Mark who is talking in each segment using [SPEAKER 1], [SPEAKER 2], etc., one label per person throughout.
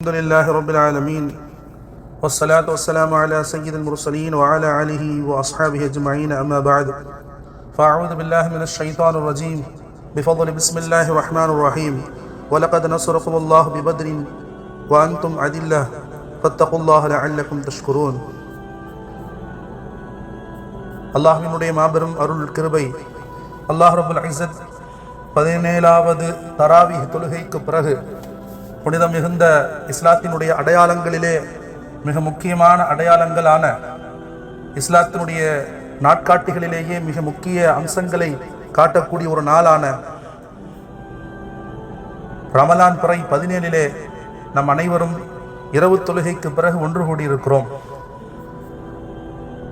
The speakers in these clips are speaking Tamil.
[SPEAKER 1] الحمد لله رب العالمين والصلاة والسلام على سيد المرسلين وعلى آله وأصحابه أجمعين أما بعد فأعوذ بالله من الشيطان الرجيم بفضل بسم الله الرحمن الرحيم ولقد نصركم الله ببدر وأنتم أذلة فاتقوا الله لعلكم تشكرون அல்லாஹ்வினுடைய மாபெரும் அருள் கிருபை அல்லாஹ் ரபுல் இஸத் பதினேழாவது தராவி தொழுகைக்கு பிறகு புனிதம் மிகுந்த இஸ்லாத்தினுடைய அடையாளங்களிலே மிக முக்கியமான அடையாளங்களான இஸ்லாத்தினுடைய நாட்காட்டிகளிலேயே மிக முக்கிய அம்சங்களை காட்டக்கூடிய ஒரு நாளான ரமலான் பிறை பதினேழிலே நம் அனைவரும் இரவு தொழுகைக்கு பிறகு ஒன்று கூடியிருக்கிறோம்.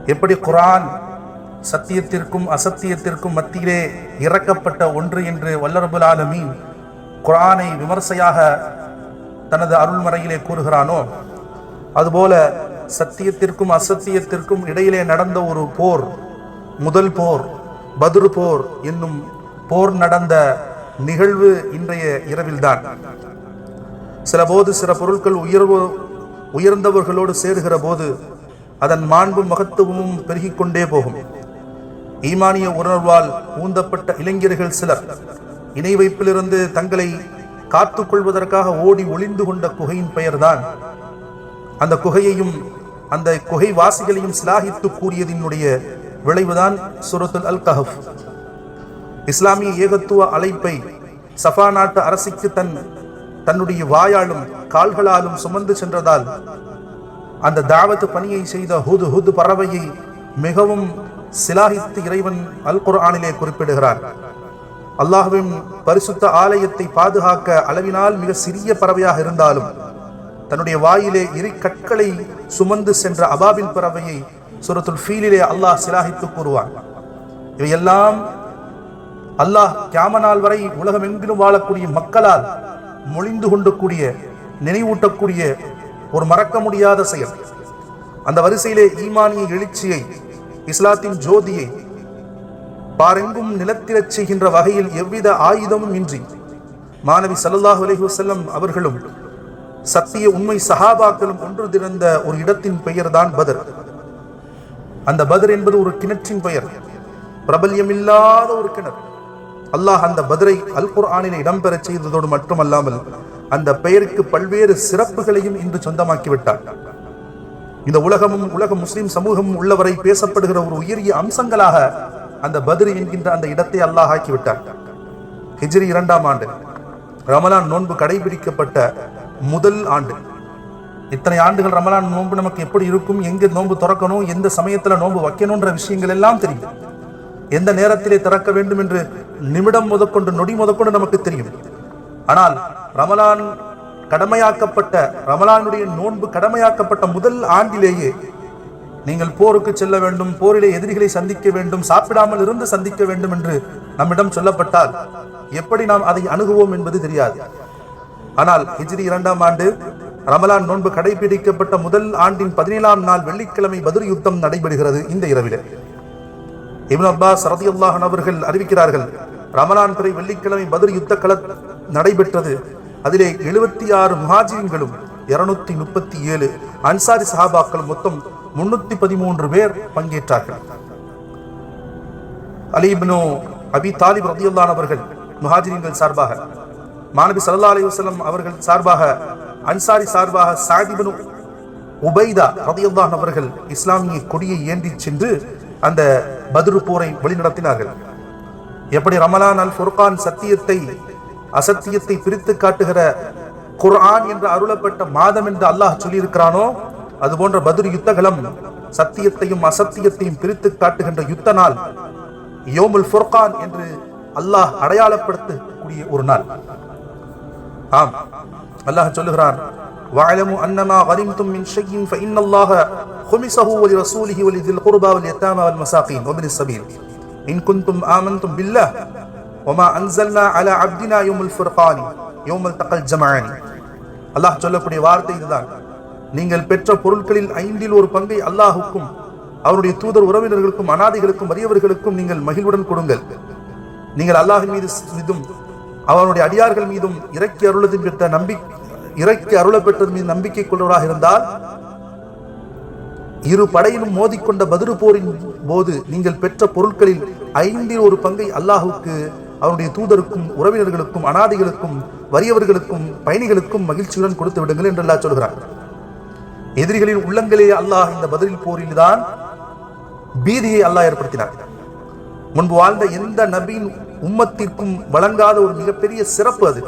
[SPEAKER 1] எப்படி குரான் சத்தியத்திற்கும் அசத்தியத்திற்கும் மத்தியிலே இறக்கப்பட்ட ஒன்று என்று வல்லரபுல் ஆலமீன் குரானை விமர்சையாக தனது அருள்மறையிலே கூறுகிறானோ? அதுபோல சத்தியத்திற்கும் அசத்தியத்திற்கும் இடையிலே நடந்த ஒரு போர் முதல் போர் பத்ரு போர் என்னும் போர் நடந்த நிகழ்வு இன்றைய இரவில்தான். சில போது சில பொருட்கள் உயர்வு உயர்ந்தவர்களோடு சேருகிற போது அதன் மாண்பும் மகத்துவமும் பெருகிக் கொண்டே போகும். ஈமானிய உணர்வால் ஊந்தப்பட்ட இளைஞர்கள் சிலர் இணை வைப்பிலிருந்து தங்களை காத்துக் கொள்வதற்காக ஓடி ஒளிந்து கொண்ட குகையின் பெயர்தான். அந்த குகையையும் அந்த குகை வாசிகளையும் சிலாகித்து கூறியதினுடைய விளைவுதான் சுரத்துல் அல் கஹப் இஸ்லாமிய ஏகத்துவ அழைப்பை சஃபா நாட்டு அரசிக்கு தன் தன்னுடைய வாயாலும் கால்களாலும் சுமந்து சென்றதால் அந்த தாவத்து பணியை செய்த ஹுது ஹுது பறவையை மிகவும் சிலாகித்து இறைவன் அல் குர்ஆனிலே குறிப்பிடுகிறார். அல்லாஹுவின் பரிசுத்த ஆலயத்தை பாதுகாக்க அளவினால் மிக சிறிய பறவையாக இருந்தாலும் தன்னுடைய வாயிலே இரு கற்களை சுமந்து சென்ற அபாபில் பறவையை சுரத்துல் ஃபீலிலே அல்லாஹ் சிலாகித்து கூறுவான். இவையெல்லாம் அல்லாஹ் கியாம நாள் வரை உலகமெங்கிலும் வாழக்கூடிய மக்களால் மொழிந்து கொண்டக்கூடிய நினைவூட்டக்கூடிய ஒரு மறக்க முடியாத செயல். அந்த வரிசையிலே ஈமானிய எழுச்சியை இஸ்லாத்தின் ஜோதியை பாரெங்கும் நிலத்திரச் செய்கின்ற வகையில் எவ்வித ஆயுதமும் இன்றி. மாணவி சல்லாஹ் அலைஹி அவர்களும் சத்திய உண்மை சஹாபாக்களும் ஒன்று திறந்த ஒரு இடத்தின் பெயர் தான் பதர். அந்த பதர் என்பது ஒரு கிணற்றின் பெயர். பிரபல்யமில்லாத ஒரு கிணறு. அல்லாஹ் அந்த பதரை அல் குர்ஆனில் இடம்பெறச் செய்ததோடு மட்டுமல்லாமல் அந்த பெயருக்கு பல்வேறு சிறப்புகளையும் இன்று சொந்தமாக்கிவிட்டார் இந்த உலகமும் உலக முஸ்லிம் சமூகமும் உள்ளவரை பேசப்படுகிற ஒரு உயரிய அம்சங்களாக அந்த பத்ரி என்கின்ற அந்த இடத்தை அல்லாஹ் ஆக்கிவிட்டார். ஹிஜ்ரி இரண்டாம் ஆண்டு. ரமலான் நோன்பு கடைபிடிக்கப்பட்ட முதல் ஆண்டு. இத்தனை ஆண்டுகள் ரமலான் நோன்பு நமக்கு எப்படி இருக்கும்? எங்கு நோன்பு திறக்கணும்? எந்த சமயத்துல நோன்பு வைக்கணும்ன்ற விஷயங்கள் எல்லாம் தெரியும். எந்த நேரத்திலே திறக்க வேண்டும் என்று நிமிடம் முதற்கொண்டு நொடி முதற்கொண்டு நமக்கு தெரியும். ஆனால் ரமலான் கடமையாக்கப்பட்ட ரமலானுடைய நோன்பு கடமையாக்கப்பட்ட முதல் ஆண்டிலேயே நீங்கள் போருக்கு செல்ல வேண்டும் போரிலே எதிரிகளை சந்திக்க வேண்டும் சாப்பிடாமல் இருந்து சந்திக்க வேண்டும் என்று நம்மிடம் சொல்லப்பட்டால் எப்படி நாம் அதை அணுகுவோம் என்பது தெரியாது. ஆனால் ஹிஜ்ரி இரண்டாம் ஆண்டு ரமலான் நோன்பு கடைபிடிக்கப்பட்ட முதல் ஆண்டின் பதினேழாம் நாள் வெள்ளிக்கிழமை பதில் யுத்தம் நடைபெறுகிறது இந்த இரவிலே. இப்னு அப்பாஸ் ரதியுல்லாஹன் அவர்கள் அறிவிக்கிறார்கள் ரமலான் துறை வெள்ளிக்கிழமை பதில் யுத்த கள நடைபெற்றது. அதிலே எழுபத்தி ஆறு முஹாஜின்களும் இருநூத்தி முப்பத்தி ஏழு அன்சாரி சஹாபாக்கள் மொத்தம் முன்னூத்தி பதிமூன்று பேர் பங்கேற்றார்கள். அலிப்னு அபி தாலிப் ரதியுல்லான் அவர்கள் முஹாஜின்கள் சார்பாக மாணவி சல்லா அலி வசலம் அவர்கள் சார்பாக அன்சாரி சார்பாக சாதிபனு உபைதா ரதியுல்லான் அவர்கள் இஸ்லாமிய கொடியை ஏந்தி சென்று அந்த பத்ரு போரை வழிநடத்தினார்கள். எப்படி ரமலான் அல் ஃபுர்கான் சத்தியத்தை அசத்தியத்தை பிரித்து காட்டுகிற குர்ஆன் என்று அருளப்பட்ட மாதம் என்று அல்லாஹ் சொல்லியிருக்கிறானோ அது போன்ற பத்ரு யுத்தகலம் சத்தியத்தையும் அசத்தியத்தையும் பிரித்து காட்டுகின்ற யுத்த நாள் யோமுல் ஃபுர்கான் என்று அல்லாஹ் அடையாளப்படுத்தக்கூடிய ஒரு நாள் ஆம் அல்லாஹ் சொல்லுகிறான் واعلموا انما غنمتم من شيء فان الله خمسه ولرسوله ولذي القربى واليتامى والمساكين وابن السبيل ان كنتم امنتم بالله وما انزلنا على عبدنا يوم الفرقان يوم التقى الجمعان அல்லாஹ் சொல்லக்கூடிய வார்த்தை இதுதான் நீங்கள் பெற்ற பொருட்களில் ஐந்தில் ஒரு பங்கை அல்லாஹுக்கும் அவருடைய தூதர் உறவினர்களுக்கும் அனாதைகளுக்கும் வறியவர்களுக்கும் நீங்கள் மகிழ்வுடன் கொடுங்கள். நீங்கள் அல்லாஹின் மீது மீதும் அவனுடைய அடியார்கள் மீதும் இறக்கி அருளதின் பெற்ற நம்பி இறக்கி அருள பெற்றது மீது நம்பிக்கை கொள்வராக இருந்தால் இரு படையிலும் மோதிக்கொண்ட பதிரு போரின் போது நீங்கள் பெற்ற பொருட்களில் ஐந்தில் ஒரு பங்கை அல்லாஹுக்கு அவனுடைய தூதருக்கும் உறவினர்களுக்கும் அனாதைகளுக்கும் வறியவர்களுக்கும் பயணிகளுக்கும் மகிழ்ச்சியுடன் கொடுத்து விடுங்கள் என்று அல்லாஹ் சொல்கிறார் எதிரிகளின் உள்ளங்களே அல்லாஹ் இந்த பதில் போரில் தான் பீதியை அல்லாஹ் ஏற்படுத்தினார் முன்பு வாழ்ந்த எந்த நபியின் உம்மத்திற்கும் வழங்காத ஒரு மிகப்பெரிய சிறப்பு அது.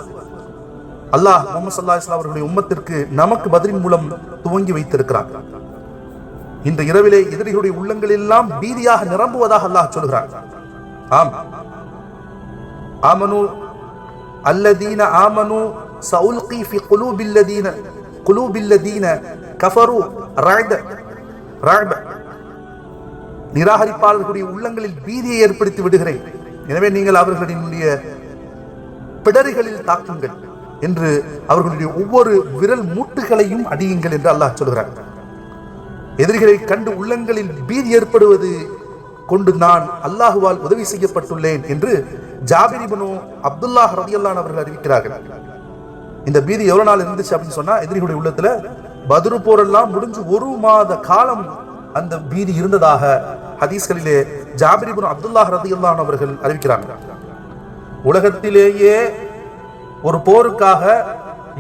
[SPEAKER 1] அல்லாஹ் முகமது சல்லா இஸ்லாம் அவர்களுடைய உம்மத்திற்கு நமக்கு பதிலின் மூலம் துவங்கி வைத்திருக்கிறார் இந்த இரவிலே எதிரிகளுடைய உள்ளங்கள் எல்லாம் பீதியாக நிரம்புவதாக அல்லாஹ் சொல்கிறார் ஆம். ஆமனு அல்லதீன ஆமனு சவுல்கி ஃபி குலூபில்லதீன குலூபில்லதீன கஃபரு நிராகரிப்பாளர்களுடைய உள்ளங்களில் பீதியை ஏற்படுத்தி விடுகிறேன். எனவே நீங்கள் அவர்களினுடைய பிடரிகளில் தாக்குங்கள் என்று அவர்களுடைய ஒவ்வொரு விரல் மூட்டுகளையும் அடியுங்கள் என்று அல்லாஹ் சொல்கிறார் எதிரிகளை கண்டு உள்ளங்களில் பீதி ஏற்படுவது கொண்டு நான் அல்லாஹுவால் உதவி செய்யப்பட்டுள்ளேன் என்று ஜாபிர் அப்துல்லாஹ் ரதியல்லான் அவர்கள் அறிவிக்கிறார்கள். இந்த பீதி எவ்வளவு நாள் இருந்துச்சு அப்படின்னு சொன்னா எதிரிகளுடைய உள்ளத்துல பதுரு போரெல்லாம் முடிஞ்சு ஒரு மாத காலம் அந்த பீதி இருந்ததாக ஹதீஸ்களிலே ஜாபிரிபுன் அப்துல்லாஹ் ரதியல்லான் அவர்கள் அறிவிக்கிறாங்க. உலகத்திலேயே ஒரு போருக்காக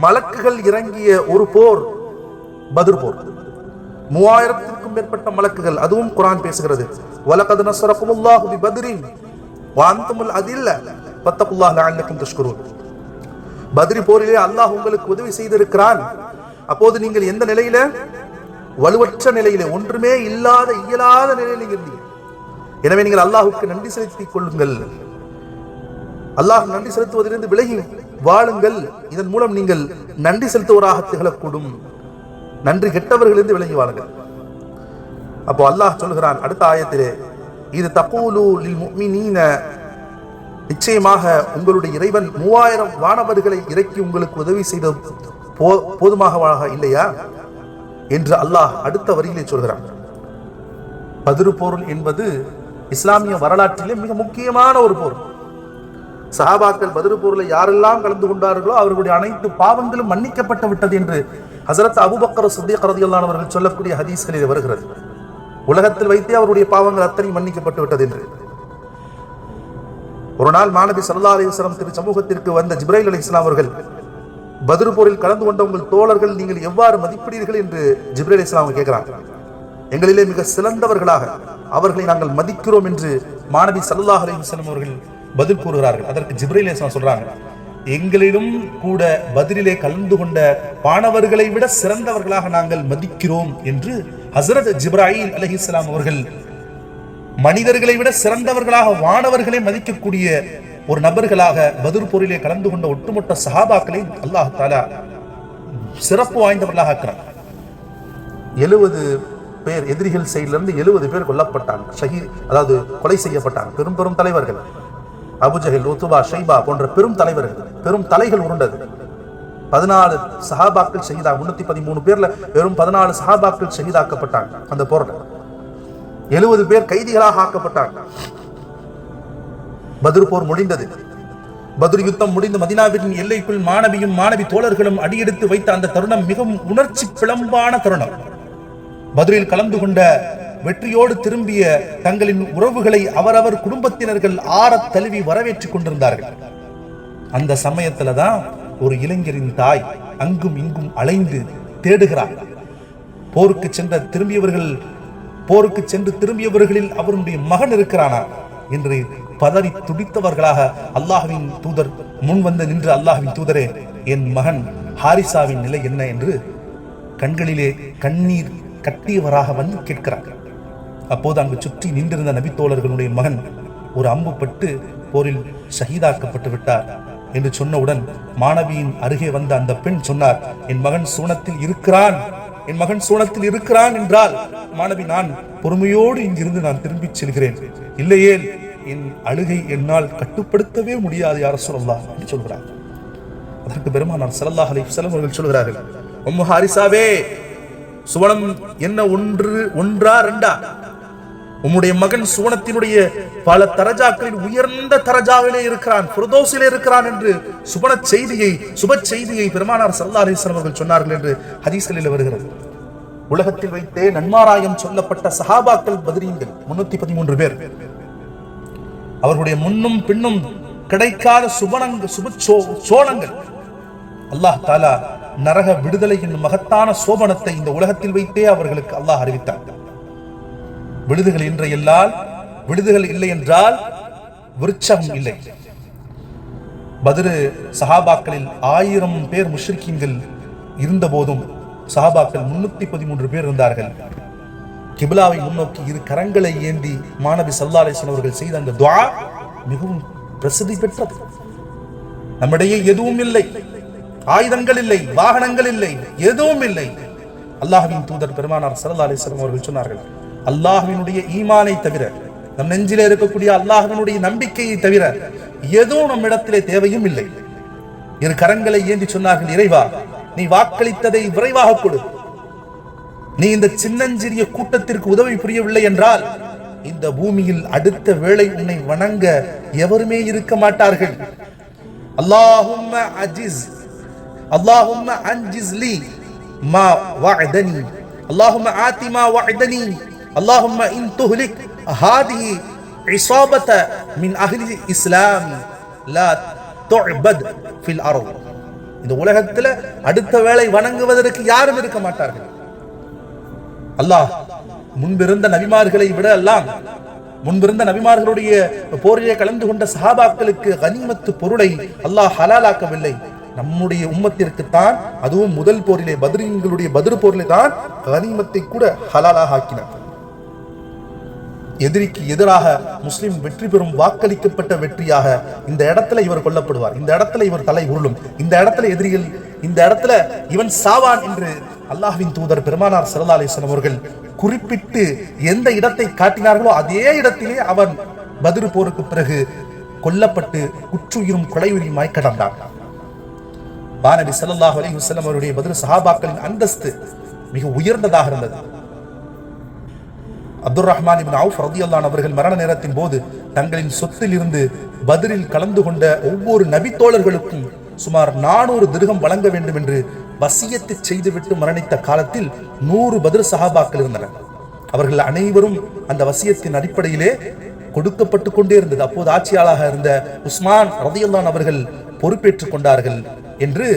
[SPEAKER 1] மலக்குகள் இறங்கிய ஒரு போர் பதிர் போர். மூவாயிரத்திற்கும் மேற்பட்ட மலக்குகள் அதுவும் குரான் பேசுகிறது. வலகது நஸ்ரகுமுல்லாஹு பி பத்ரின் வாந்தமுல் அதில்ல பத்தகுல்லாஹ் லஅல்லக்கும் தஷ்குரூன். பத்ரி போரிலே அல்லாஹ் உங்களுக்கு உதவி செய்திருக்கிறான். அப்போது நீங்கள் எந்த நிலையில? வலுவற்ற நிலையில ஒன்றுமே இல்லாத இயலாத நிலையில் இருந்தீங்க எனவே நீங்கள் அல்லாஹுக்கு நன்றி செலுத்திக் கொள்ளுங்கள். அல்லாஹ் நன்றி செலுத்துவதிலிருந்து விலகி வாழுங்கள். இதன் மூலம் நீங்கள் நன்றி செலுத்துவராக திகழக்கூடும். நன்றி கெட்டவர்களிருந்து விலகி வாழுங்கள். அப்போ அல்லாஹ் சொல்கிறான் அடுத்த ஆயத்திலே இது தப்பூலு நிச்சயமாக உங்களுடைய இறைவன் மூவாயிரம் வானவர்களை இறக்கி உங்களுக்கு உதவி செய்த போ போதுமாக இல்லையா? என்று அல்லாஹ் அடுத்த வரியிலே சொல்கிறான். பதிரு போர் என்பது இஸ்லாமிய வரலாற்றிலே மிக முக்கியமான ஒரு போர். சஹாபாக்கள் பதிரு போரில் யாரெல்லாம் கலந்து கொண்டார்களோ அவர்களுடைய அனைத்து பாவங்களும் மன்னிக்கப்பட்டு விட்டது என்று ஹசரத் அபுபக்கர் சுத்திய கரதியல்லானவர்கள் சொல்லக்கூடிய ஹதீஸ்களில் வருகிறது. உலகத்தில் வைத்தே அவருடைய பாவங்கள் அத்தனை மன்னிக்கப்பட்டு விட்டது என்று. ஒரு நாள் மாணவி சல்லா அலிஸ்லாம் திரு சமூகத்திற்கு வந்த ஜிப்ரைல் அலி இஸ்லாம் அவர்கள் பதிரு போரில் கலந்து கொண்ட உங்கள் தோழர்கள் நீங்கள் எவ்வாறு மதிப்பிடுவீர்கள் என்று ஜிப்ரேல் இஸ்லாம் அவங்க கேட்கிறாங்க எங்களிலே மிக சிறந்தவர்களாக அவர்களை நாங்கள் மதிக்கிறோம் என்று மாணவி சல்லாஹ் அலி அவர்கள் பதில் கூறுகிறார்கள். அதற்கு ஜிப்ரேல் இஸ்லாம் சொல்றாங்க. எங்களிலும் கூட பதிலிலே கலந்து கொண்ட பாணவர்களை விட சிறந்தவர்களாக நாங்கள் மதிக்கிறோம் என்று ஹசரத் ஜிப்ராயில் அலஹிஸ்லாம் அவர்கள் மனிதர்களை விட சிறந்தவர்களாக வானவர்களை மதிக்கக்கூடிய ஒரு நபர்களாக பதிர் போரிலே கலந்து கொண்ட ஒட்டுமொத்த சஹாபாக்களை அல்லாஹ் தாலா சிறப்பு வாய்ந்தவர்களாக ஆக்கிறார் எழுபது பேர் எதிரிகள் சைடிலிருந்து எழுபது பேர் கொல்லப்பட்டாங்க. ஷஹீத் அதாவது கொலை செய்யப்பட்டாங்க. பெரும் பெரும் தலைவர்கள். அபுஜஹில் உத்துபா ஷைபா போன்ற பெரும் தலைவர்கள். பெரும் தலைகள் உருண்டது. பதினாலு சஹாபாக்கள் ஷஹீதா முன்னூத்தி பதிமூணு பேர்ல வெறும் பதினாலு சஹாபாக்கள் ஷஹீதாக்கப்பட்டாங்க அந்த போர்ல. எழுபது பேர் கைதிகளாக ஆக்கப்பட்டாங்க. பதில் போர் முடிந்தது. பதில் யுத்தம் முடிந்து மதினாவின் எல்லைக்குள் மாணவியும் மாணவி தோழர்களும் அடியெடுத்து வைத்த அந்த தருணம் மிகவும் உணர்ச்சி பிளம்பான தருணம். பதிலில் கலந்து கொண்ட வெற்றியோடு திரும்பிய தங்களின் உறவுகளை அவரவர் குடும்பத்தினர்கள் ஆறத் தழுவி வரவேற்றுக் கொண்டிருந்தார்கள். அந்த சமயத்துல தான் ஒரு இளைஞரின் தாய் அங்கும் இங்கும் அலைந்து தேடுகிறார் போருக்கு சென்ற திரும்பியவர்கள் போருக்கு சென்று திரும்பியவர்களில் அவருடைய மகன் இருக்கிறானா என்று பதறி துடித்தவர்களாக அல்லாஹுவின் தூதர் முன் வந்து நின்று அல்லாஹுவின் தூதரே என் மகன் ஹாரிசாவின் நிலை என்ன என்று கண்களிலே கண்ணீர் கட்டியவராக வந்து கேட்கிறார். அப்போது அங்கு சுற்றி நின்றிருந்த நபித்தோழர்களுடைய மகன் ஒரு அம்பு பட்டு போரில் ஷஹீதாக்கப்பட்டு விட்டார் என்று சொன்னவுடன் மாணவியின் அருகே வந்த அந்த பெண் சொன்னார் என் மகன் சூனத்தில் இருக்கிறான் என் மகன் சூனத்தில் இருக்கிறான் என்றால் மாணவி நான் பொறுமையோடு இங்கிருந்து நான் திரும்பிச் செல்கிறேன். இல்லையேல் என் அழுகை என்னால் கட்டுப்படுத்தவே முடியாது யார சொல்லலாம் என்று சொல்கிறார் அதற்கு பெருமானார் ஸல்லல்லாஹு அலி வஸல்லம் அவர்கள் சொல்கிறார்கள் உம்மு ஹாரிசாவே சுவனம் என்ன ஒன்று ஒன்றா ரெண்டா? உம்முடைய மகன் சுவனத்தினுடைய பல தரஜாக்களின் உயர்ந்த தரஜாவிலே இருக்கிறான் பிரதோசிலே இருக்கிறான் என்று சுபன செய்தியை சுப செய்தியை பெருமானார் சல்லா அலிஸ்லாம் அவர்கள் சொன்னார்கள் என்று ஹதீஸ்களில் வருகிறது. உலகத்தில் வைத்தே நன்மாராயம் சொல்லப்பட்ட சஹாபாக்கள் பதிரீன்கள் முன்னூத்தி பதிமூன்று பேர். அவர்களுடைய முன்னும் பின்னும் கிடைக்காத சுபனங்க சுப சோனங்கள் அல்லாஹ் தாலா நரக விடுதலை என்னும் மகத்தான சோபனத்தை இந்த உலகத்தில் வைத்தே அவர்களுக்கு அல்லாஹ் அறிவித்தார். விடுதுகள் இன்றையெல்லால் விடுதுகள் இல்லை என்றால் விருட்சம் இல்லை. பதிரு சஹாபாக்களில் ஆயிரம் பேர் முஷ்ரிக்கீன்கள் இருந்த போதும் சஹாபாக்கள் முன்னூத்தி பதிமூன்று பேர் இருந்தார்கள். கிபிலாவை முன்னோக்கி இரு கரங்களை ஏந்தி மாணவி சல்லாலேசன் அவர்கள் செய்த அந்த துவா மிகவும் பிரசித்தி பெற்றது. நம்மிடையே எதுவும் இல்லை. ஆயுதங்கள் இல்லை வாகனங்கள் இல்லை எதுவும் இல்லை. அல்லாஹ்வின் தூதர் பெருமானார் சல்லா அலிஸ்லாம் அவர்கள் சொன்னார்கள் அல்லாஹ்வினுடைய ஈமானை தவிர நம் நெஞ்சிலே இருக்கக்கூடிய அல்லாஹ்வினுடைய நம்பிக்கையை தவிர எதுவும் நம்மிடத்திலே தேவையும் இல்லை. இரு கரங்களை ஏந்தி சொன்னார்கள் இறைவா நீ வாக்களித்ததை விரைவாக கொடு. நீ இந்த சின்னஞ்சிறிய கூட்டத்திற்கு உதவி புரியவில்லை என்றால் இந்த பூமியில் அடுத்த வேளை உன்னை வணங்க எவருமே இருக்க மாட்டார்கள். அல்லாஹும்ம அஜிஸ் அல்லாஹும்ம அன்ஜிஸ்லி மா வஅதனி அல்லாஹும்ம ஆதி மா வஅதனி அல்லாஹும்ம இன் துஹ்லிக் ஹாதிஹி இஸாபத மின் அஹ்லி இஸ்லாம் லா துஅபத் ஃபில் அர்த். இந்த உலகத்துல அடுத்த வேளை வணங்குவதற்கு யாரும் இருக்க மாட்டார்கள். அல்லாஹ் முன்பிருந்த நபிமார்களை விட எல்லாம் முன்பிருந்த நபிமார்களுடைய போரிலே கலந்து கொண்ட சஹாபாக்களுக்கு கனிமத்து பொருளை அல்லாஹ் ஹலாலாக்கவில்லை. நம்முடைய உம்மத்திற்குத்தான் அதுவும் முதல் போரிலே பத்ரீன்களுடைய பதிர் போரிலே தான் கனிமத்தை கூட ஹலாலாக ஆக்கினார். எதிரிக்கு எதிராக முஸ்லிம் வெற்றி பெறும் வாக்களிக்கப்பட்ட வெற்றியாக இந்த இடத்துல இவர் கொல்லப்படுவார். இந்த இடத்துல இவர் தலை உருளும். இந்த இடத்துல எதிரிகள் இந்த இடத்துல இவன் சாவான் என்று அல்லாஹ்வின் தூதர் பெருமானார் சல்லா அலிஸ்லாம் அவர்கள் குறிப்பிட்டு எந்த இடத்தை காட்டினார்களோ அதே இடத்திலே அவன் பதிரு போருக்கு பிறகு கொல்லப்பட்டு குற்றுயிரும் கொலையுரியுமாய் கடந்தான். பானபி சல்லாஹ் அலைஹி அவருடைய பதில் சஹாபாக்களின் அந்தஸ்து மிக உயர்ந்ததாக இருந்தது. அப்துல் ரஹ்மான் இப்னு அவுஃப் ரதியல்லான் அவர்கள் மரண நேரத்தின் போது தங்களின் சொத்தில் இருந்து பதிலில் கலந்து கொண்ட ஒவ்வொரு நபித்தோழர்களுக்கும் சுமார் நானூறு திருகம் வழங்க வேண்டும் என்று வசியத்தை செய்துவிட்டு மரணித்த காலத்தில் நூறு பதில் சஹாபாக்கள் இருந்தனர். அவர்கள் அனைவரும் அந்த வசியத்தின் அடிப்படையிலே கொடுக்கப்பட்டு கொண்டே இருந்தது. அப்போது ஆட்சியாளராக இருந்த உஸ்மான் ரதியல்லான் அவர்கள் பொறுப்பேற்றுக் கொண்டார்கள் என்று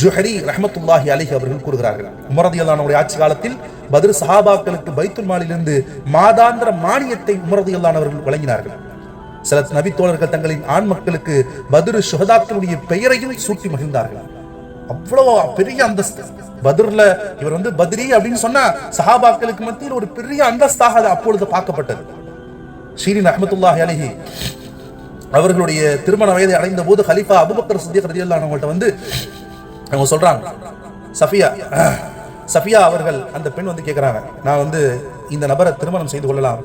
[SPEAKER 1] ஜுஹரி ரஹமத்துல்லாஹி அலிஹி அவர்கள் கூறுகிறார்கள். உமரதியல்லானுடைய ஆட்சி காலத்தில் பதில் சஹாபாக்களுக்கு பைத்துல் மாலிலிருந்து மாதாந்திர மானியத்தை உமரதியல்லான் அவர்கள் வழங்கினார்கள். சில நபி தோழர்கள் தங்களின் ஆண் மக்களுக்கு பதிரு சுகதாக்களுடைய பெயரையும் சூட்டி மகிழ்ந்தார்கள். அவ்வளவு பெரிய அந்தஸ்து. பத்ர்ல இவர் வந்து பத்ரி அப்படின்னு சொன்னா சஹாபாக்களுக்கு மத்தியில் ஒரு பெரிய அந்தஸ்தாக அது அப்பொழுது பார்க்கப்பட்டது. ஷீரின் அஹமத்துல்லாஹி அலிஹி அவர்களுடைய திருமண வயதை அடைந்த போது ஹலிஃபா அபுபக்கர் சித்திக் ரதியல்லாஹு அவங்கள்ட்ட வந்து அவங்க சொல்றாங்க சஃபியா சஃபியா அவர்கள் அந்த பெண் வந்து கேட்குறாங்க நான் வந்து இந்த நபரை திருமணம் செய்து கொள்ளலாம்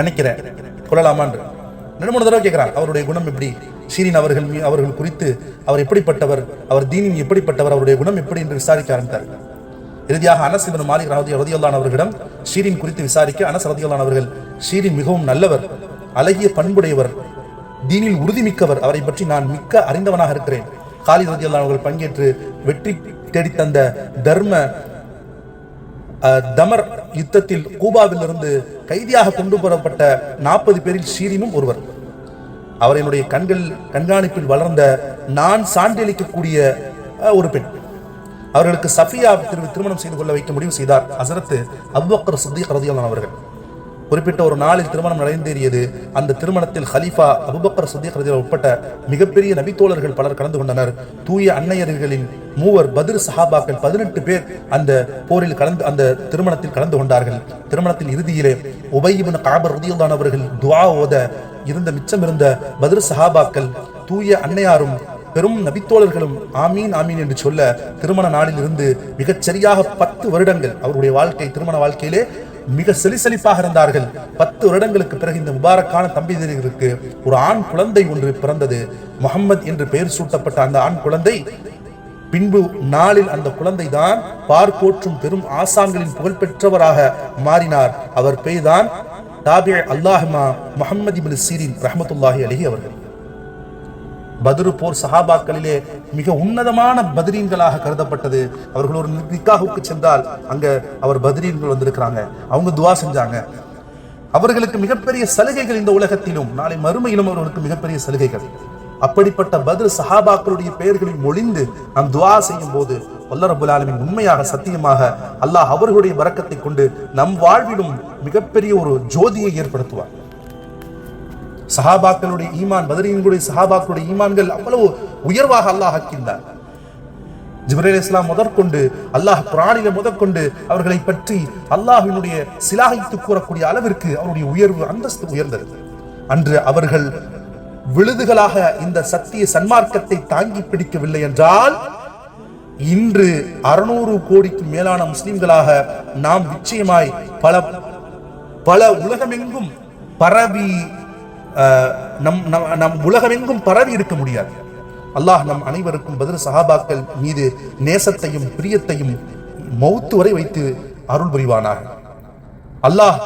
[SPEAKER 1] நினைக்கிறேன் கொள்ளலாமான்னு ரெண்டு மூணு தடவை கேட்குறாங்க அவருடைய குணம் எப்படி? ஷீரின் அவர்கள் அவர்கள் குறித்து அவர் எப்படிப்பட்டவர் அவர் தீனின் எப்படிப்பட்டவர் அவருடைய குணம் எப்படி என்று விசாரிக்க ஆரம்பித்தார். இறுதியாக அனஸ் இவன் மாலிக் ரஹதி ரதியுல்லான் அவர்களிடம் ஷீரின் குறித்து விசாரிக்க அனஸ் ரதியுல்லான் அவர்கள் ஷீரின் மிகவும் நல்லவர் அழகிய பண்புடையவர் தீனில் உறுதிமிக்கவர் அவரை பற்றி நான் மிக்க அறிந்தவனாக இருக்கிறேன். காலித் ரதியுல்லான் அவர்கள் பங்கேற்று வெற்றி தேடித்தந்த தர்ம தமர் யுத்தத்தில் கூபாவிலிருந்து கைதியாக கொண்டு வரப்பட்ட நாற்பது பேரில் ஷீரினும் ஒருவர். அவர் என்னுடைய கண்கள் கண்காணிப்பில் வளர்ந்த நான் சான்றளிக்கக்கூடிய ஒரு பெண். அவர்களுக்கு சஃபியா திரு திருமணம் செய்து கொள்ள வைக்க முடிவு செய்தார். ஹசரத்து அபுபக்கர் சித்திக் ரதியல்லான் அவர்கள். குறிப்பிட்ட ஒரு நாளில் திருமணம் நடந்தேறியது. அந்த திருமணத்தில் ஹலீஃபா அபுபக்கர் சித்திக் ரதியல்லான் உட்பட்ட மிகப்பெரிய நபித்தோழர்கள் பலர் கலந்து கொண்டனர். தூய அன்னையர்களின் மூவர் பதிர் சஹாபாக்கள் பதினெட்டு பேர் அந்த போரில் கலந்து அந்த திருமணத்தில் கலந்து கொண்டார்கள். திருமணத்தின் இறுதியிலே உபயிபின் காபர் ரதியுல்லான் அவர்கள் துவா ஓத இருந்த மிச்சம் இருந்த பதிர் சஹாபாக்கள் தூய அன்னையாரும் பெரும் நபித்தோழர்களும் ஆமீன் ஆமீன் என்று சொல்ல திருமண நாளில் இருந்து மிகச் சரியாக பத்து வருடங்கள் அவருடைய வாழ்க்கை திருமண வாழ்க்கையிலே மிக செலிசலிப்பாக இருந்தார்கள். பத்து வருடங்களுக்கு பிறகு இந்த முபாரக்கான தம்பிதர்களுக்கு ஒரு ஆண் குழந்தை ஒன்று பிறந்தது. முகம்மது என்று பெயர் சூட்டப்பட்ட அந்த ஆண் குழந்தை பின்பு நாளில் அந்த குழந்தை தான் பார்ப்போற்றும் பெரும் ஆசான்களின் புகழ்பெற்றவராக மாறினார். அவர் பெய்தான் தாபிய அல்லாஹிமா முகமது இப்னு சீரின் ரஹமத்துல்லாஹி அலைஹி அவர்கள். பத்ரு போர் சஹாபாக்களிலே மிக உன்னதமான பத்ரீன்களாக கருதப்பட்டது. அவர்கள் ஒரு நிக்காகுக்கு சென்றால் அங்க அவர் பத்ரீன்கள் வந்திருக்கிறாங்க. அவங்க துவா செஞ்சாங்க. அவர்களுக்கு மிகப்பெரிய சலுகைகள் இந்த உலகத்திலும். நாளை மறுமையிலும் அவர்களுக்கு மிகப்பெரிய சலுகைகள். அப்படிப்பட்ட பதில் சஹாபாக்களுடைய பெயர்களில் மொழிந்து நாம் துவா செய்யும் போது வல்ல ரபுல் உண்மையாக சத்தியமாக அல்லாஹ் அவர்களுடைய வரக்கத்தை கொண்டு நம் வாழ்விலும் மிகப்பெரிய ஒரு ஜோதியை ஏற்படுத்துவார். சஹாபாக்களுடைய ஈமான் பதரீன்களுடைய சஹாபாக்களுடைய ஈமான்கள் அவ்வளவு உயர்வாக அல்லாஹ் ஆக்கின்றார் ஜிப்ரேல் இஸ்லாம் முதற்கொண்டு அல்லாஹ் குரானில முதற்கொண்டு அவர்களை பற்றி அல்லாஹினுடைய சிலாகித்து கூறக்கூடிய அளவிற்கு அவருடைய உயர்வு அந்தஸ்து உயர்ந்தது. அன்று அவர்கள் விழுதுகளாக இந்த சத்திய சன்மார்க்கத்தை தாங்கி பிடிக்கவில்லை என்றால் இன்று அறுநூறு கோடிக்கு மேலான முஸ்லிம்களாக நாம் நிச்சயமாய் பல பல உலகமெங்கும் பரவி நம் நம் நம் உலகமெங்கும் பரவி இருக்க முடியாது. அல்லாஹ் நம் அனைவருக்கும் பதில் சஹாபாக்கள் மீது நேசத்தையும் பிரியத்தையும் மௌத்து வரை வைத்து அருள் புரிவானாக. அல்லாஹ்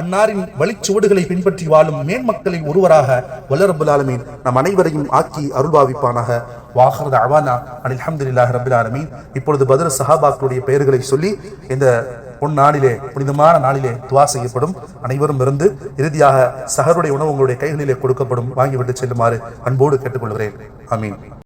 [SPEAKER 1] அன்னாரின் வழிச்சுவடுகளை பின்பற்றி வாழும் மேன்மக்களில் ஒருவராக வல்லரபுல்லாலமீன் நம் அனைவரையும் ஆக்கி அருள்பாவிப்பானாக வாஹரத அவானா அனில் அஹமதுல்லாஹ் ரபில் ஆலமீன். இப்பொழுது பதில் சஹாபாக்களுடைய பெயர்களை சொல்லி இந்த பொன்னாளிலே புனிதமான நாளிலே துவா செய்யப்படும். அனைவரும் இருந்து இறுதியாக சகருடைய உணவு உங்களுடைய கைகளிலே கொடுக்கப்படும். வாங்கிவிட்டு செல்லுமாறு அன்போடு கேட்டுக்கொள்கிறேன். அமீன்